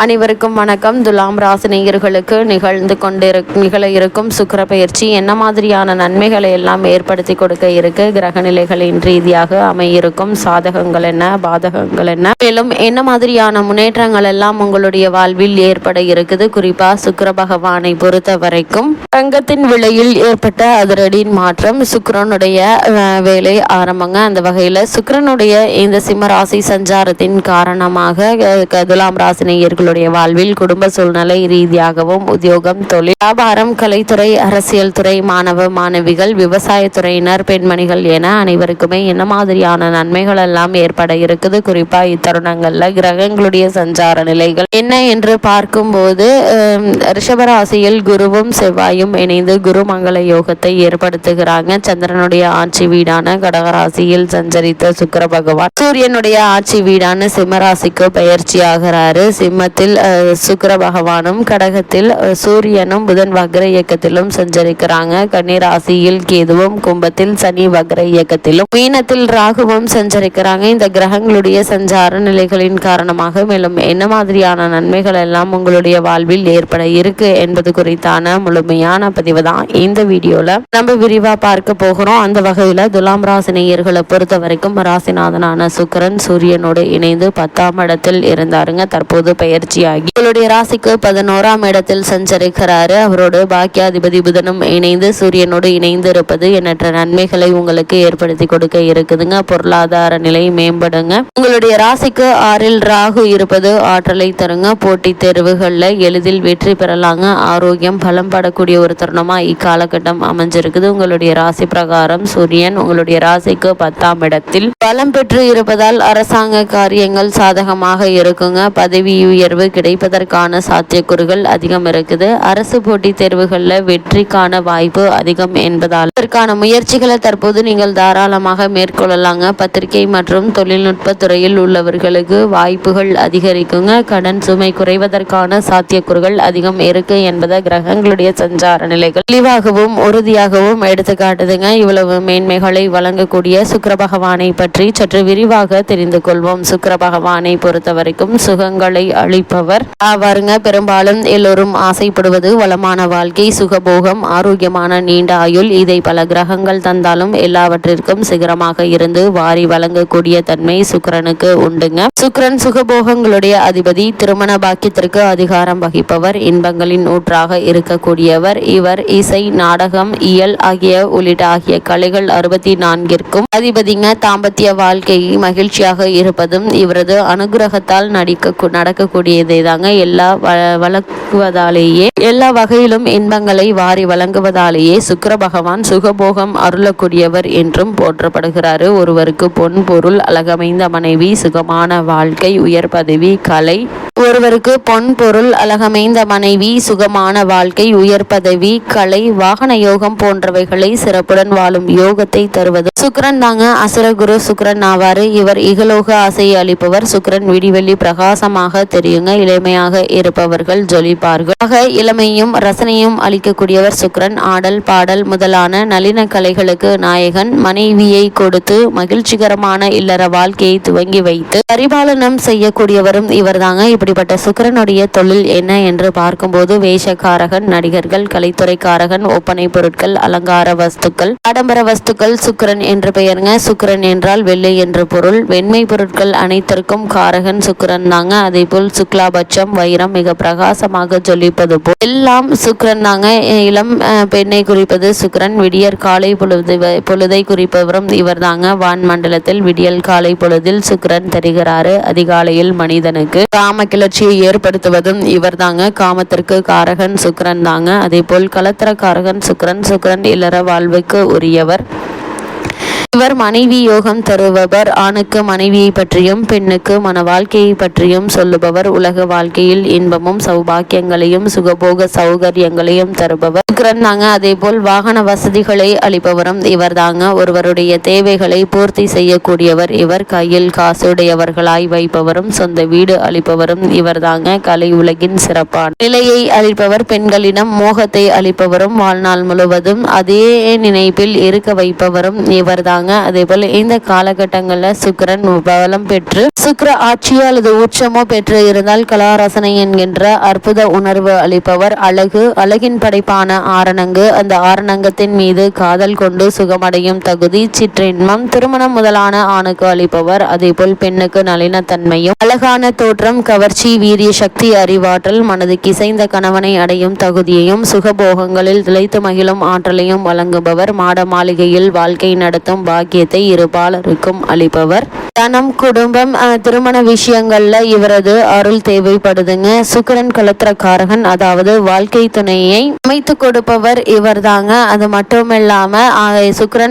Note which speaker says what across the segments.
Speaker 1: அனைவருக்கும் வணக்கம். துலாம் ராசினியர்களுக்கு நிகழ்ந்து கொண்டிரு நிகழ இருக்கும் சுக்கர பயிற்சி என்ன மாதிரியான நன்மைகளை எல்லாம் ஏற்படுத்தி கொடுக்க இருக்கு? கிரக நிலைகளின் ரீதியாக அமையிருக்கும் சாதகங்கள் என்ன? பாதகங்கள் என்ன? மேலும் என்ன மாதிரியான முன்னேற்றங்கள் எல்லாம் உங்களுடைய வாழ்வில் ஏற்பட இருக்குது? குறிப்பா சுக்கர பகவானை பொறுத்த வரைக்கும் தங்கத்தின் விலையில் ஏற்பட்ட அதிரடியின் மாற்றம் சுக்கரனுடைய வேலை ஆரம்பங்க. அந்த வகையில சுக்கரனுடைய இந்த சிம்ம ராசி சஞ்சாரத்தின் காரணமாக துலாம் ராசினியர்கள் துலாம் வாழ்வில் குடும்ப சூழ்நிலை ரீதியாகவும் உத்தியோகம் தொழில் வியாபாரம் கலைத்துறை அரசியல் துறை மாணவ மாணவிகள் விவசாயத்துறையினர் பெண்மணிகள் என அனைவருக்குமே என்ன மாதிரியான நன்மைகள் எல்லாம் ஏற்பட இருக்குது? குறிப்பா இத்தருணங்கள்ல கிரகங்களுடைய சஞ்சார நிலைகள் என்ன என்று பார்க்கும்போது ஹம், ரிஷபராசியில் குருவும் செவ்வாயும் இணைந்து குருமங்கள யோகத்தை ஏற்படுத்துகிறாங்க. சந்திரனுடைய ஆட்சி வீடான கடகராசியில் சஞ்சரித்த சுக்கர பகவான் சூரியனுடைய ஆட்சி வீடான சிம்மராசிக்கு பயிற்சி ஆகிறாரு அஹ், சுக்கர பகவானும் கடகத்தில் சூரியனும் புதன் வக்ர இயக்கத்திலும் சஞ்சரிக்கிறாங்க. கன்னிராசியில் கேதுவும் கும்பத்தில் சனி வக்ர இயக்கத்திலும். மீனத்தில் ராகுவும் சஞ்சரிக்கிறாங்க. இந்த கிரகங்களுடைய சஞ்சார நிலைகளின் காரணமாக மேலும் என்ன மாதிரியான நன்மைகள் எல்லாம் உங்களுடைய வாழ்வில் ஏற்பட இருக்கு என்பது குறித்தான முழுமையான பதிவு தான் இந்த வீடியோல. நம்ம விரிவா பார்க்க போகிறோம். அந்த வகையில துலாம் ராசி நேயர்களை பொறுத்த வரைக்கும் ராசிநாதனான சுக்கரன் சூரியனோடு இணைந்து பத்தாம் இடத்தில் இருந்தாருங்க. தற்போது பெயர் பயிற்சியாகி உங்களுடைய ராசிக்கு பதினோராம் இடத்தில் சஞ்சரிக்கிறாரு. அவரோடு பாக்கியாதிபதி புதனும் இணைந்து சூரியனோடு இணைந்து இருப்பது எண்ணற்ற நன்மைகளை உங்களுக்கு ஏற்படுத்தி கொடுக்க இருக்குதுங்க. பொருளாதார நிலை மேம்படுங்க. உங்களுடைய ராசிக்கு ஆறில் ராகு இருப்பது ஆற்றலை தருங்க. போட்டித் தேர்வுகளில் எளிதில் வெற்றி பெறலாங்க. ஆரோக்கியம் பலம் படக்கூடிய ஒரு தருணமா இக்காலகட்டம் அமைஞ்சிருக்குது. உங்களுடைய ராசி பிரகாரம் சூரியன் உங்களுடைய ராசிக்கு பத்தாம் இடத்தில் பலம் பெற்று இருப்பதால் அரசாங்க காரியங்கள் சாதகமாக இருக்குங்க. பதவி உயர் உயர்வு கிடைப்பதற்கான சாத்தியக்கூறுகள் அதிகம் இருக்குது. அரசு போட்டித் தேர்வுகளில் வெற்றிக்கான வாய்ப்பு அதிகம் என்பதால். இதற்கான முயற்சிகளை தற்போது நீங்கள் தாராளமாக மேற்கொள்ளலாங்க. பத்திரிகை மற்றும் தொழில்நுட்ப துறையில் உள்ளவர்களுக்கு வாய்ப்புகள் அதிகரிக்குங்க. கடன் சுமை குறைவதற்கான சாத்தியக்கூறுகள் அதிகம் இருக்கு என்பதை கிரகங்களுடைய சஞ்சார நிலைகள் தெளிவாகவும் உறுதியாகவும் எடுத்து காட்டுதுங்க. இவ்வளவு மேன்மைகளை வழங்கக்கூடிய சுக்கர பகவானை பற்றி சற்று விரிவாக தெரிந்து கொள்வோம். சுக்கர பகவானை பொறுத்த வரைக்கும் சுகங்களை அளிப்பவர் ஆவாருங்க பெரும்பாலும் எல்லோரும் ஆசைப்படுவது வளமான வாழ்க்கை சுகபோகம் ஆரோக்கியமான நீண்ட ஆயுள். இதை பல கிரகங்கள் தந்தாலும் எல்லாவற்றிற்கும் சிகரமாக இருந்து வாரி வழங்கக்கூடிய தன்மை சுக்கரனுக்கு உண்டுங்க. சுக்கரன் சுகபோகங்களுடைய அதிபதி திருமண பாக்கியத்திற்கு அதிகாரம் வகிப்பவர் இன்பங்களின் ஊற்றாக இருக்கக்கூடியவர். இவர் இசை நாடகம் இயல் ஆகிய உள்ளிட்ட ஆகிய கலைகள் அறுபத்தி நான்கிற்கும் அதிபதிங்க. தாம்பத்திய வாழ்க்கையை மகிழ்ச்சியாக இருப்பதும் இவரது அனுகிரகத்தால் நடிக்க நடக்கக்கூடிய நடக்கக்கூடியதே தாங்க. எல்லா வழங்குவதாலேயே எல்லா வகையிலும் இன்பங்களை வாரி வழங்குவதாலேயே சுக்கர பகவான் சுகபோகம் அருளக்கூடியவர் என்றும் போற்றப்படுகிறாரு. ஒருவருக்கு பொன் பொருள் அழகமைந்த மனைவி சுகமான வாழ்க்கை உயர் பதவி கலை. ஒருவருக்கு பொன் பொருள் அழகமைந்த மனைவி சுகமான வாழ்க்கை உயர் பதவி கலை வாகன யோகம் போன்றவைகளை சிறப்புடன் வாழும் யோகத்தை தருவது. சுக்கிரன் தாங்க அசுரகுரு சுக்கரன் ஆவாறு இவர் இகலோக ஆசையை அளிப்பவர். சுக்கிரன் விடிவெள்ளி பிரகாசமாக தெரியும். தெரியுங்க இளமையாக இருப்பவர்கள் ஜொலிப்பார்கள். ஆக இளமையும் ரசனையும் அளிக்கக்கூடியவர் சுக்கிரன். ஆடல் பாடல் முதலான நளின கலைகளுக்கு நாயகன். மனைவியை கொடுத்து மகிழ்ச்சிகரமான இல்லற வாழ்க்கையை துவங்கி வைத்து பரிபாலனம் செய்யக்கூடியவரும் இவர்தாங்க. இப்படிப்பட்ட சுக்கரனுடைய தொழில் என்ன என்று பார்க்கும்போது வேஷக்காரகன் நடிகர்கள் கலைத்துறைக்காரகன் ஒப்பனை பொருட்கள் அலங்கார வஸ்துக்கள் ஆடம்பர வஸ்துக்கள் சுக்கரன் என்று பெயருங்க. சுக்கிரன் என்றால் வெள்ளை என்று பொருள். வெண்மை பொருட்கள் அனைத்திற்கும் காரகன் சுக்கிரன் தாங்க அதே போல் சுக்லாபட்சம் வைரம் மிக பிரகாசமாக ஜொலிப்பது போல். எல்லாம் சுக்கரன் தாங்க. இளம் பெண்ணை குறிப்பது சுக்கரன் விடியற் காலை பொழுது பொழுதை குறிப்பவரும் இவர் தாங்க. வான் மண்டலத்தில் விடியல் காலை பொழுதில் சுக்கிரன் தெரிகிறாரு அதிகாலையில் மனிதனுக்கு. காம கிளர்ச்சியை ஏற்படுத்துவதும் இவர் தாங்க. காமத்திற்கு காரகன் சுக்கரன் தாங்க. அதே போல் கலத்திர காரகன் சுக்கிரன் சுக்கிரன் இல்லற வாழ்வுக்கு உரியவர். இவர் மனைவி யோகம் தருபவர். ஆணுக்கு மனைவியை பற்றியும் பெண்ணுக்கு மன வாழ்க்கையை பற்றியும் சொல்லுபவர். உலக வாழ்க்கையில் இன்பமும் சௌபாக்கியங்களையும் சுகபோக சௌகரியங்களையும் தருபவர். சுக்கரன் தாங்க அதே போல் வாகன வசதிகளை அளிப்பவரும் இவர் தாங்க ஒருவருடைய தேவைகளை பூர்த்தி செய்யக்கூடியவர் இவர். கையில் காசுடையவர்களாய் வைப்பவரும் சொந்த வீடு அளிப்பவரும் இவர் தாங்க கலை உலகின் சிறப்பான நிலையை அளிப்பவர். பெண்களிடம் மோகத்தை அளிப்பவரும் வாழ்நாள் முழுவதும் அதே நினைப்பில் இருக்க வைப்பவரும் இவர் தாங்க சொல்றாங்க அதே போல இந்த காலகட்டங்களில் சுக்கரன் பலம் பெற்று சுக்கர ஆட்சியோ அல்லது உச்சமோ பெற்று இருந்தால் கலாரசனை என்கின்ற அற்புத உணர்வு அளிப்பவர். அழகு அழகின் படைப்பான ஆரணங்கு. அந்த ஆரணங்கத்தின் மீது காதல் கொண்டு சுகமடையும் தகுதி சிற்றின்மம் திருமணம் முதலான ஆணுக்கு அளிப்பவர். அதேபோல் பெண்ணுக்கு நளினத்தன்மையும் அழகான தோற்றம் கவர்ச்சி வீரிய சக்தி அறிவாற்றல் மனதுக்கு இசைந்த கணவனை அடையும் தகுதியையும் சுகபோகங்களில் திளைத்து மகிழும் ஆற்றலையும் வழங்குபவர். மாட மாளிகையில் வாழ்க்கை நடத்தும் பாக்கியத்தை இருபாலருக்கும் அளிப்பவர். தனம் குடும்பம் திருமண விஷயங்கள்ல இவரது அருள் தேவைப்படுதுங்க. சுக்கரன் கலத்திரக்காரகன் அதாவது வாழ்க்கை துணையை அமைத்து கொடுப்பவர் இவர் தாங்க அது மட்டும் இல்லாம ஆஹ்,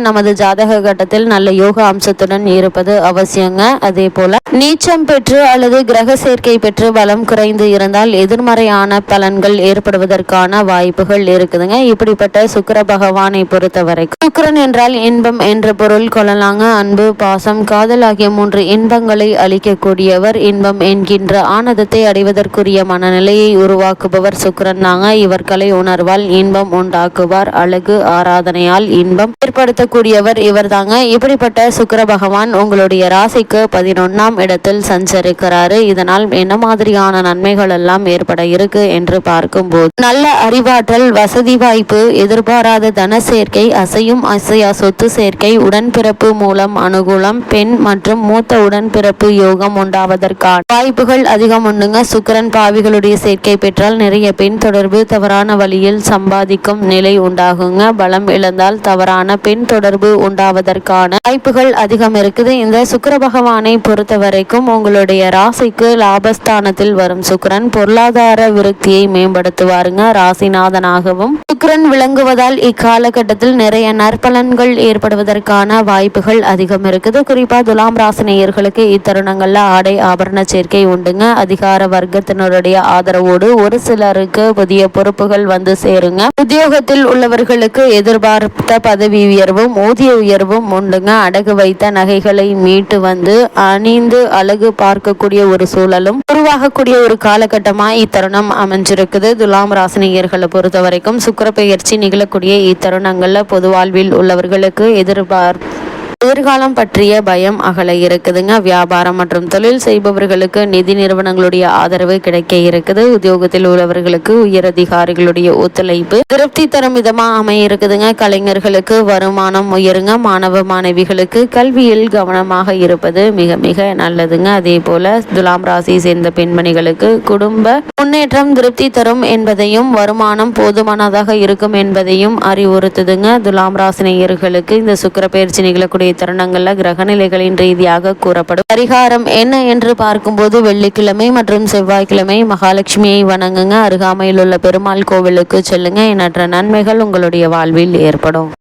Speaker 1: நமது ஜாதக கட்டத்தில் நல்ல யோக அம்சத்துடன் இருப்பது அவசியங்க. அதே போல நீச்சம் பெற்று அல்லது கிரக சேர்க்கை பெற்று பலம் குறைந்து இருந்தால் எதிர்மறையான பலன்கள் ஏற்படுவதற்கான வாய்ப்புகள் இருக்குதுங்க. இப்படிப்பட்ட சுக்கர பகவானை பொறுத்தவரைக்கும். சுக்கரன் என்றால் இன்பம் என்று பொருள். கொள்ளலாங்க அன்பு பாசம் காதல் ஆகிய மூன்று இன்பங்களை அளிக்கக்கூடியவர் இன்பம் என்கின்ற ஆனந்தத்தை அடைவதற்குரிய மனநிலையை உருவாக்குபவர் சுக்கிரன் தாங்க. இவர் கலை உணர்வால் இன்பம் உண்டாக்குவார். அழகு ஆராதனையால் இன்பம் ஏற்படுத்தக்கூடியவர் இவர் தாங்க. இப்படிப்பட்ட சுக்கர பகவான் உங்களுடைய ராசிக்கு பதினொன்னாம் இடத்தில் சஞ்சரிக்கிறாரு. இதனால் என்ன மாதிரியான நன்மைகள் எல்லாம் ஏற்பட இருக்கு என்று பார்க்கும்போது நல்ல அறிவாற்றல் வசதி வாய்ப்பு எதிர்பாராத தன சேர்க்கை அசையும் அசையா சொத்து சேர்க்கை உடன் உடன்பிறப்பு மூலம் அனுகூலம் பெண் மற்றும் மூத்த உடன்பிறப்பு யோகம் உண்டாவதற்கான வாய்ப்புகள் அதிகம் உண்டுங்க. சுக்கிரன் பாவிகளுடைய சேர்க்கை பெற்றால் நிறைய பெண் தொடர்பு தவறான வழியில் சம்பாதிக்கும் நிலை உண்டாகுங்க. பலம் இழந்தால் தவறான பெண் தொடர்பு உண்டாவதற்கான வாய்ப்புகள் அதிகம் இருக்குது. இந்த சுக்கர பகவானை பொறுத்த வரைக்கும் உங்களுடைய ராசிக்கு லாபஸ்தானத்தில் வரும் சுக்கரன் பொருளாதார விருத்தியை மேம்படுத்துவாருங்க. ராசிநாதனாகவும் சுக்கரன் விளங்குவதால் இக்காலகட்டத்தில் நிறைய நற்பலன்கள் ஏற்படுவதற்கான வாய்ப்புகள் அதிகம் இருக்குது. குறிப்பாக துலாம் ராசினியர்களுக்கு இத்தருணங்களில் ஆடை ஆபரண சேர்க்கை உண்டுங்க. அதிகார வர்க்கத்தினருடைய ஆதரவோடு ஒரு சிலருக்கு புதிய பொறுப்புகள் வந்து சேருங்க. உத்தியோகத்தில் உள்ளவர்களுக்கு எதிர்பார்த்த பதவி உயர்வும் ஊதிய உயர்வும் உண்டுங்க. அடகு வைத்த நகைகளை மீட்டு வந்து அணிந்து அழகு பார்க்கக்கூடிய ஒரு சூழலும் உருவாகக்கூடிய ஒரு காலகட்டமா இத்தருணம் அமைஞ்சிருக்குது. துலாம் ராசினியர்களை பொறுத்த வரைக்கும் சுக்கர பெயர்ச்சி நிகழக்கூடிய இத்தருணங்கள்ல பொது வாழ்வில் உள்ளவர்களுக்கு எதிர்பார்த்த எதிர்காலம் பற்றிய பயம் அகல இருக்குதுங்க. வியாபாரம் மற்றும் தொழில் செய்பவர்களுக்கு நிதி நிறுவனங்களுடைய ஆதரவு கிடைக்க இருக்குது. உத்தியோகத்தில் உள்ளவர்களுக்கு உயரதிகாரிகளுடைய ஒத்துழைப்பு திருப்தி தரும் விதமா அமைய இருக்குதுங்க. கலைஞர்களுக்கு வருமானம் உயருங்க. மாணவ மாணவிகளுக்கு கல்வியில் கவனமாக இருப்பது மிக மிக நல்லதுங்க. அதே போல துலாம் ராசி சேர்ந்த பெண்மணிகளுக்கு குடும்ப முன்னேற்றம் திருப்தி தரும் என்பதையும் வருமானம் போதுமானதாக இருக்கும் என்பதையும் அறிவுறுத்துதுங்க. துலாம் ராசினியர்களுக்கு இந்த சுக்கர பயிற்சி நிகழக்கூடிய தருணங்கள்ல கிரகநிலைகளின் ரீதியாக கூறப்படும். பரிகாரம் என்ன என்று பார்க்கும்போது வெள்ளிக்கிழமை மற்றும் செவ்வாய்க்கிழமை மகாலட்சுமியை வணங்குங்க. அருகாமையில் உள்ள பெருமாள் கோவிலுக்கு செல்லுங்க. எண்ணற்ற நன்மைகள் உங்களுடைய வாழ்வில் ஏற்படும்.